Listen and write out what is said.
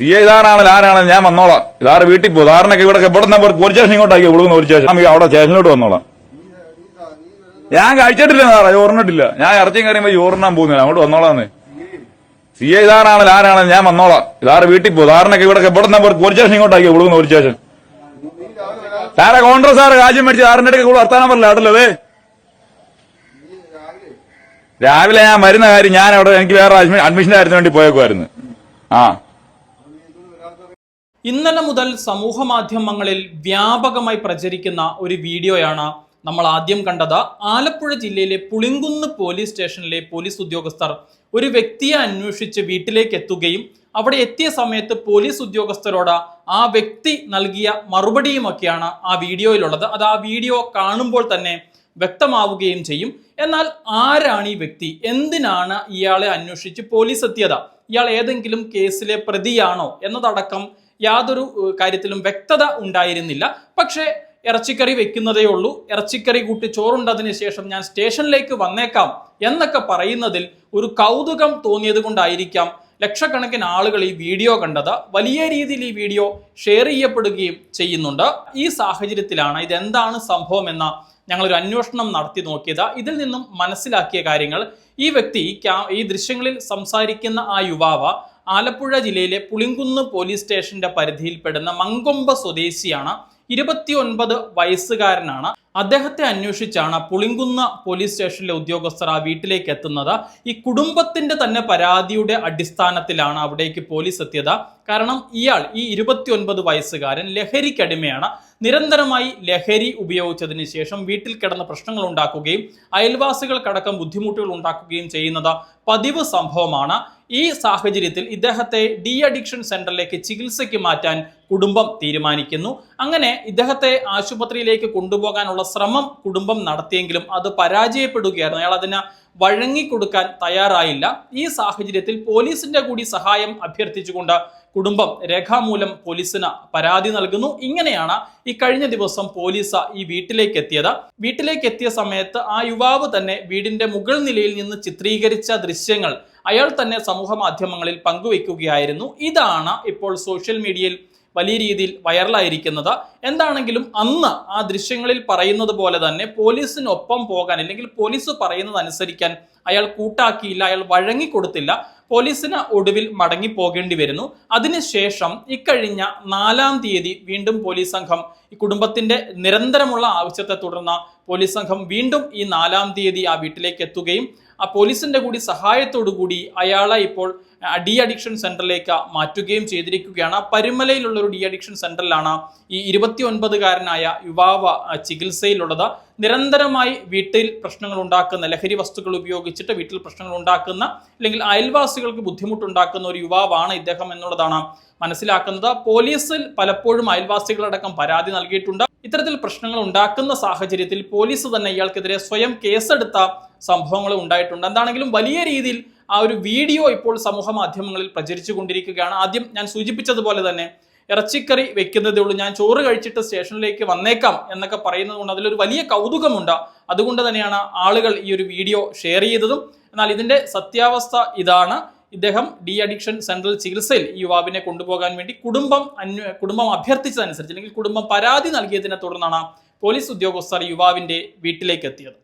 C I ഇതാരാണല്ലോ ആരാണ് ഞാൻ വന്നോളാം. ഇതാറ് വീട്ടിൽ പോകും ഇതാറിനൊക്കെ ഇവിടെ ഇവിടെ നമ്പർ പോലീസ് സ്റ്റേഷൻ ഇങ്ങോട്ടാക്കി വിളിക്കുന്ന പോലീസ് സ്റ്റേഷൻ. അവിടെ സ്റ്റേഷനിലോട്ട് വന്നോളാം. ഞാൻ കഴിച്ചിട്ടില്ല സാറേ. ചോറിനിട്ടില്ല ഞാൻ ഇറച്ചിയും കറിയുമ്പോ ചോറിനാൻ പോകുന്നില്ല. അങ്ങോട്ട് വന്നോളാന്ന്. സി ഐ ഇതാരാണല്ലോ ആരാണ് ഞാൻ വന്നോളാം. ഇതാറ് വീട്ടിൽ പോകും ഇതാറിനൊക്കെ ഇവിടെ ഇവിടെ നമ്പർ പോലീസ് സ്റ്റേഷൻ ഇങ്ങോട്ടാക്കി വിളിക്കുന്ന പോലീസ് സ്റ്റേഷൻ. സാറെ കോൺഗ്രസ് സാറ് രാജ്യം മേടിച്ച് സാറിന്റെ ഇടയ്ക്ക് കൂടെ വർത്താനം പറയില്ല ആട്ടല്ലേ രാവിലെ ഞാൻ വരുന്ന കാര്യം ഞാൻ അവിടെ എനിക്ക് വേറെ അഡ്മിഷൻ കാര്യത്തിന് വേണ്ടി പോയേക്കുമായിരുന്നു ആ. ഇന്നലെ മുതൽ സമൂഹ മാധ്യമങ്ങളിൽ വ്യാപകമായി പ്രചരിക്കുന്ന ഒരു വീഡിയോയാണ് നമ്മൾ ആദ്യം കണ്ടത്. ആലപ്പുഴ ജില്ലയിലെ പുളിങ്കുന്ന് പോലീസ് സ്റ്റേഷനിലെ പോലീസ് ഉദ്യോഗസ്ഥർ ഒരു വ്യക്തിയെ അന്വേഷിച്ച് വീട്ടിലേക്ക് എത്തുകയും അവിടെ എത്തിയ സമയത്ത് പോലീസ് ഉദ്യോഗസ്ഥരോട് ആ വ്യക്തി നൽകിയ മറുപടിയുമൊക്കെയാണ് ആ വീഡിയോയിലുള്ളത്. അത് ആ വീഡിയോ കാണുമ്പോൾ തന്നെ വ്യക്തമാവുകയും ചെയ്യും. എന്നാൽ ആരാണ് ഈ വ്യക്തി? എന്തിനാണ് ഇയാളെ അന്വേഷിച്ച് പോലീസ് എത്തിയത്? ഇയാൾ ഏതെങ്കിലും കേസിലെ പ്രതിയാണോ എന്നതടക്കം യാതൊരു കാര്യത്തിലും വ്യക്തത ഉണ്ടായിരുന്നില്ല. പക്ഷേ ഇറച്ചിക്കറി വെക്കുന്നതേ ഉള്ളൂ. ഇറച്ചിക്കറി കൂട്ടി ചോറുണ്ടതിന് ശേഷം ഞാൻ സ്റ്റേഷനിലേക്ക് വന്നേക്കാം എന്നൊക്കെ പറയുന്നതിൽ ഒരു കൗതുകം തോന്നിയത് കൊണ്ടായിരിക്കാം ലക്ഷക്കണക്കിന് ആളുകൾ ഈ വീഡിയോ കണ്ടത്. വലിയ രീതിയിൽ ഈ വീഡിയോ ഷെയർ ചെയ്യപ്പെടുകയും ചെയ്യുന്നുണ്ട്. ഈ സാഹചര്യത്തിലാണ് ഇതെന്താണ് സംഭവം എന്ന ഞങ്ങളൊരു അന്വേഷണം നടത്തി നോക്കിയത്. ഇതിൽ നിന്നും മനസ്സിലാക്കിയ കാര്യങ്ങൾ ഈ വ്യക്തി ഈ ദൃശ്യങ്ങളിൽ സംസാരിക്കുന്ന ആ യുവാവ് ആലപ്പുഴ ജില്ലയിലെ പുളിങ്കുന്ന് പോലീസ് സ്റ്റേഷന്റെ പരിധിയിൽപ്പെടുന്ന മങ്കൊമ്പ സ്വദേശിയാണ് ഇരുപത്തിയൊൻപത് വയസ്സുകാരനാണ്. അദ്ദേഹത്തെ അന്വേഷിച്ചാണ് പുളിങ്കുന്ന പോലീസ് സ്റ്റേഷനിലെ ഉദ്യോഗസ്ഥർ ആ വീട്ടിലേക്ക് എത്തുന്നത്. ഈ കുടുംബത്തിന്റെ തന്നെ പരാതിയുടെ അടിസ്ഥാനത്തിലാണ് അവിടേക്ക് പോലീസ് എത്തിയത്. കാരണം ഇയാൾ ഈ ഇരുപത്തിയൊൻപത് വയസ്സുകാരൻ ലഹരിക്കടിമയാണ്. നിരന്തരമായി ലഹരി ഉപയോഗിച്ചതിന് ശേഷം വീട്ടിൽ കിടന്ന പ്രശ്നങ്ങൾ ഉണ്ടാക്കുകയും അയൽവാസികൾക്കടക്കം ബുദ്ധിമുട്ടുകൾ ഉണ്ടാക്കുകയും ചെയ്യുന്നത് പതിവ് സംഭവമാണ്. ഈ സാഹചര്യത്തിൽ ഇദ്ദേഹത്തെ ഡി അഡിക്ഷൻ സെന്ററിലേക്ക് ചികിത്സയ്ക്ക് മാറ്റാൻ കുടുംബം തീരുമാനിക്കുന്നു. അങ്ങനെ ഇദ്ദേഹത്തെ ആശുപത്രിയിലേക്ക് കൊണ്ടുപോകാനുള്ള ശ്രമം കുടുംബം നടത്തിയെങ്കിലും അത് പരാജയപ്പെടുകയായിരുന്നു. അയാൾ അതിന് വഴങ്ങിക്കൊടുക്കാൻ തയ്യാറായില്ല. ഈ സാഹചര്യത്തിൽ പോലീസിന്റെ കൂടി സഹായം അഭ്യർത്ഥിച്ചുകൊണ്ട് കുടുംബം രേഖാമൂലം പോലീസിന് പരാതി നൽകുന്നു. ഇങ്ങനെയാണ് ഈ കഴിഞ്ഞ ദിവസം പോലീസ് ഈ വീട്ടിലേക്ക് എത്തിയത് വീട്ടിലേക്ക് എത്തിയ സമയത്ത് ആ യുവാവ് തന്നെ വീടിന്റെ മുകൾ നിലയിൽ നിന്ന് ചിത്രീകരിച്ച ദൃശ്യങ്ങൾ അയാൾ തന്നെ സമൂഹ മാധ്യമങ്ങളിൽ പങ്കുവെക്കുകയായിരുന്നു. ഇതാണ് ഇപ്പോൾ സോഷ്യൽ മീഡിയയിൽ വലിയ രീതിയിൽ വൈറലായിരിക്കുന്നത്. എന്താണെങ്കിലും അന്ന് ആ ദൃശ്യങ്ങളിൽ പറയുന്നത് പോലെ തന്നെ പോലീസിനൊപ്പം പോകാൻ അല്ലെങ്കിൽ പോലീസ് പറയുന്നത് അനുസരിക്കാൻ അയാൾ കൂട്ടാക്കിയില്ല അയാൾ വഴങ്ങിക്കൊടുത്തില്ല പോലീസിന് ഒടുവിൽ മടങ്ങി പോകേണ്ടി വരുന്നു. അതിനുശേഷം ഇക്കഴിഞ്ഞ നാലാം തീയതി വീണ്ടും പോലീസ് സംഘം ഈ കുടുംബത്തിന്റെ നിരന്തരമുള്ള ആവശ്യത്തെ തുടർന്ന് പോലീസ് സംഘം വീണ്ടും ഈ നാലാം തീയതി ആ വീട്ടിലേക്ക് എത്തുകയും ആ പോലീസിന്റെ കൂടി സഹായത്തോടു കൂടി അയാളെ ഇപ്പോൾ ഡി അഡിക്ഷൻ സെന്ററിലേക്ക് മാറ്റുകയും ചെയ്തിരിക്കുകയാണ്. പരുമലയിലുള്ള ഒരു ഡി അഡിക്ഷൻ സെന്ററിലാണ് ഈ ഇരുപത്തി ഒൻപതുകാരനായ യുവാവ് ചികിത്സയിലുള്ളത്. നിരന്തരമായി വീട്ടിൽ പ്രശ്നങ്ങൾ ഉണ്ടാക്കുന്ന ലഹരി വസ്തുക്കൾ ഉപയോഗിച്ചിട്ട് വീട്ടിൽ പ്രശ്നങ്ങൾ ഉണ്ടാക്കുന്ന അല്ലെങ്കിൽ അയൽവാസികൾക്ക് ബുദ്ധിമുട്ടുണ്ടാക്കുന്ന ഒരു യുവാവാണ് ഇദ്ദേഹം എന്നുള്ളതാണ് മനസ്സിലാക്കുന്നത്. പോലീസിൽ പലപ്പോഴും അയൽവാസികളടക്കം പരാതി നൽകിയിട്ടുണ്ട്. ഇത്തരത്തിൽ പ്രശ്നങ്ങൾ ഉണ്ടാക്കുന്ന സാഹചര്യത്തിൽ പോലീസ് തന്നെ ഇയാൾക്കെതിരെ സ്വയം കേസെടുത്ത സംഭവങ്ങൾ ഉണ്ടായിട്ടുണ്ട്. എന്താണെങ്കിലും വലിയ രീതിയിൽ ആ ഒരു വീഡിയോ ഇപ്പോൾ സമൂഹ മാധ്യമങ്ങളിൽ പ്രചരിച്ചു കൊണ്ടിരിക്കുകയാണ്. ആദ്യം ഞാൻ സൂചിപ്പിച്ചതുപോലെ തന്നെ ഇറച്ചിക്കറി വെക്കുന്നതേ ഉള്ളൂ. ഞാൻ ചോറ് കഴിച്ചിട്ട് സ്റ്റേഷനിലേക്ക് വന്നേക്കാം എന്നൊക്കെ പറയുന്നത് കൊണ്ട് അതിലൊരു വലിയ കൗതുകമുണ്ട്. അതുകൊണ്ട് തന്നെയാണ് ആളുകൾ ഈ ഒരു വീഡിയോ ഷെയർ ചെയ്തതും. എന്നാൽ ഇതിന്റെ സത്യാവസ്ഥ ഇതാണ്. ഇദ്ദേഹം ഡി അഡിക്ഷൻ സെൻട്രൽ ചികിത്സയിൽ ഈ യുവാവിനെ കൊണ്ടുപോകാൻ വേണ്ടി കുടുംബം അന്വ കുടുംബം അഭ്യർത്ഥിച്ചതനുസരിച്ച് അല്ലെങ്കിൽ കുടുംബം പരാതി നൽകിയതിനെ തുടർന്നാണ് പോലീസ് ഉദ്യോഗസ്ഥർ യുവാവിന്റെ വീട്ടിലേക്ക് എത്തിയത്.